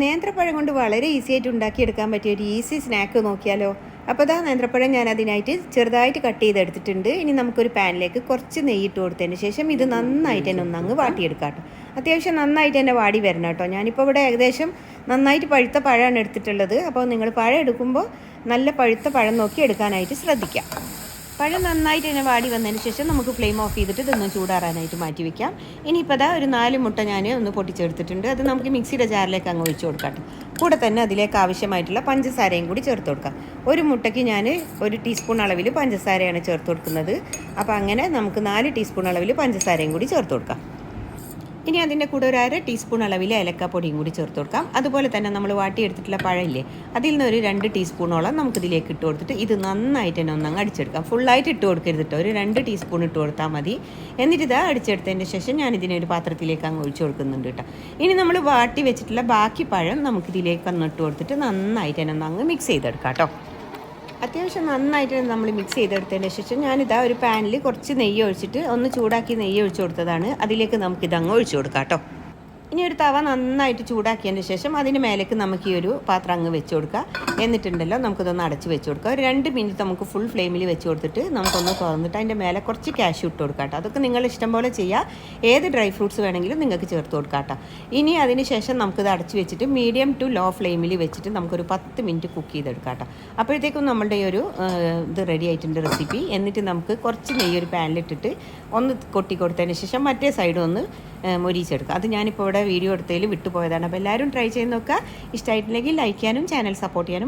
നേന്ത്രപ്പഴം കൊണ്ട് വളരെ ഈസി ആയിട്ട് ഉണ്ടാക്കിയെടുക്കാൻ പറ്റിയ ഒരു ഈസി സ്നാക്ക് നോക്കിയാലോ? അപ്പോൾ ഇതാ നേന്ത്രപ്പഴം ഞാൻ അതിനായിട്ട് ചെറുതായിട്ട് കട്ട് ചെയ്തെടുത്തിട്ടുണ്ട്. ഇനി നമുക്കൊരു പാനിലേക്ക് കുറച്ച് നെയ്യ് ഇട്ട് കൊടുത്തതിന് ശേഷം ഇത് നന്നായിട്ട് തന്നെ ഒന്നങ്ങ് വാട്ടിയെടുക്കാം കേട്ടോ അത്യാവശ്യം നന്നായിട്ട് തന്നെ വാടി വരണം കേട്ടോ. ഞാനിപ്പോൾ ഇവിടെ ഏകദേശം നന്നായിട്ട് പഴുത്ത പഴമാണ് എടുത്തിട്ടുള്ളത്. അപ്പോൾ നിങ്ങൾ പഴം എടുക്കുമ്പോൾ നല്ല പഴുത്ത പഴം നോക്കി എടുക്കാനായിട്ട് ശ്രദ്ധിക്കാം. പഴം നന്നായിട്ട് തന്നെ വാടി വന്നതിന് ശേഷം നമുക്ക് ഫ്ലെയിം ഓഫ് ചെയ്തിട്ട് ഇതൊന്ന് ചൂടാറാനായിട്ട് മാറ്റി വെക്കാം. ഇനിയിപ്പോൾ അതാ ഒരു നാല് മുട്ട ഞാൻ ഒന്ന് പൊട്ടിച്ചെടുത്തിട്ടുണ്ട്. അത് നമുക്ക് മിക്സിയുടെ ജാറിലേക്ക് അങ്ങ് ഒഴിച്ചു കൊടുക്കാം. കൂടെ തന്നെ അതിലേക്ക് ആവശ്യമായിട്ടുള്ള പഞ്ചസാരയും കൂടി ചേർത്ത് കൊടുക്കാം. ഒരു മുട്ടയ്ക്ക് ഞാൻ ഒരു ടീസ്പൂൺ അളവിൽ പഞ്ചസാരയാണ് ചേർത്ത് കൊടുക്കുന്നത്. അപ്പോൾ അങ്ങനെ നമുക്ക് നാല് ടീസ്പൂൺ അളവിൽ പഞ്ചസാരയും കൂടി ചേർത്ത് കൊടുക്കാം. ഇനി അതിന്റെ കൂടെ ഒരു അര ടീസ്പൂൺ അളവിൽ ഏലക്കാപ്പൊടിയും കൂടി ചേർത്ത് കൊടുക്കാം. അതുപോലെ തന്നെ നമ്മൾ വാട്ടിയെടുത്തിട്ടുള്ള പഴമില്ലേ അതിൽ നിന്ന് ഒരു രണ്ട് ടീസ്പൂണോളം നമുക്കിതിലേക്ക് ഇട്ട് കൊടുത്തിട്ട് ഇത് നന്നായിട്ട് തന്നെ ഒന്നങ്ങ് അടിച്ചെടുക്കാം. ഫുള്ളായിട്ട് ഇട്ട് കൊടുക്കരുത് കേട്ടോ ഒരു രണ്ട് ടീസ്പൂൺ ഇട്ട് കൊടുത്താൽ മതി. എന്നിട്ട് ഇത് അടിച്ചെടുത്തതിന്റെ ശേഷം ഞാൻ ഇതിനെ ഒരു പാത്രത്തിലേക്ക് അങ്ങ് ഒഴിച്ചു കൊടുക്കുന്നുണ്ട് കേട്ടോ ഇനി നമ്മൾ വാട്ടി വെച്ചിട്ടുള്ള ബാക്കി പഴം നമുക്കിതിലേക്ക് ഒന്ന് ഇട്ട് കൊടുത്തിട്ട് നന്നായിട്ട് തന്നെ ഒന്ന് അങ്ങ് മിക്സ് ചെയ്തെടുക്കാം കേട്ടോ അത്യാവശ്യം നന്നായിട്ട് നമ്മൾ മിക്സ് ചെയ്തെടുത്തതിന് ശേഷം ഞാനിതാ ഒരു പാനിൽ കുറച്ച് നെയ്യ് ഒഴിച്ചിട്ട് ഒന്ന് ചൂടാക്കി നെയ്യ് ഒഴിച്ചു കൊടുത്തതാണ്. അതിലേക്ക് നമുക്ക് ഇതങ്ങ് ഒഴിച്ചു കൊടുക്കാം കേട്ടോ. ഇനി ഒരു തവ നന്നായിട്ട് ചൂടാക്കിയതിന് ശേഷം അതിന് മേലേക്ക് നമുക്ക് ഈ ഒരു പാത്രം അങ്ങ് വെച്ച് കൊടുക്കുക എന്നിട്ടുണ്ടല്ലോ നമുക്കിതൊന്ന് അടച്ച് വെച്ച് കൊടുക്കുക ഒരു രണ്ട് മിനിറ്റ് നമുക്ക് ഫുൾ ഫ്ലെയിമിൽ വെച്ച് കൊടുത്തിട്ട് നമുക്കൊന്ന് തുറന്നിട്ട് അതിന്റെ മേലെ കുറച്ച് ക്യാഷ് ഇട്ട് കൊടുക്കാം കേട്ടോ. അതൊക്കെ നിങ്ങൾ ഇഷ്ടം പോലെ ചെയ്യുക ഏത് ഡ്രൈ ഫ്രൂട്ട്സ് വേണമെങ്കിലും നിങ്ങൾക്ക് ചേർത്ത് കൊടുക്കാം കേട്ടോ. ഇനി അതിന് ശേഷം നമുക്കിത് അടച്ച് വെച്ചിട്ട് മീഡിയം ടു ലോ ഫ്ലെയിമിൽ വെച്ചിട്ട് നമുക്കൊരു പത്ത് മിനിറ്റ് കുക്ക് ചെയ്തെടുക്കാം കേട്ടോ. അപ്പോഴത്തേക്കും നമ്മുടെ ഈ ഒരു ഇത് റെഡി ആയിട്ടുണ്ട് റെസിപ്പി എന്നിട്ട് നമുക്ക് കുറച്ച് നെയ്യ് ഒരു പാനിലിട്ടിട്ട് ഒന്ന് കൊട്ടി കൊടുത്തതിന് ശേഷം മറ്റേ സൈഡ് ഒന്ന് മൊരിച്ചെടുക്കുക അത് ഞാനിപ്പോൾ ഇവിടെ വീഡിയോ എടുത്തതിൽ വിട്ടുപോയതാണ്. അപ്പോൾ എല്ലാവരും ട്രൈ ചെയ്ത് നോക്കുക. ഇഷ്ടമായിട്ടില്ലെങ്കിൽ ലൈക്ക് ചെയ്യാനും ചാനൽ സപ്പോർട്ട് ചെയ്യാനും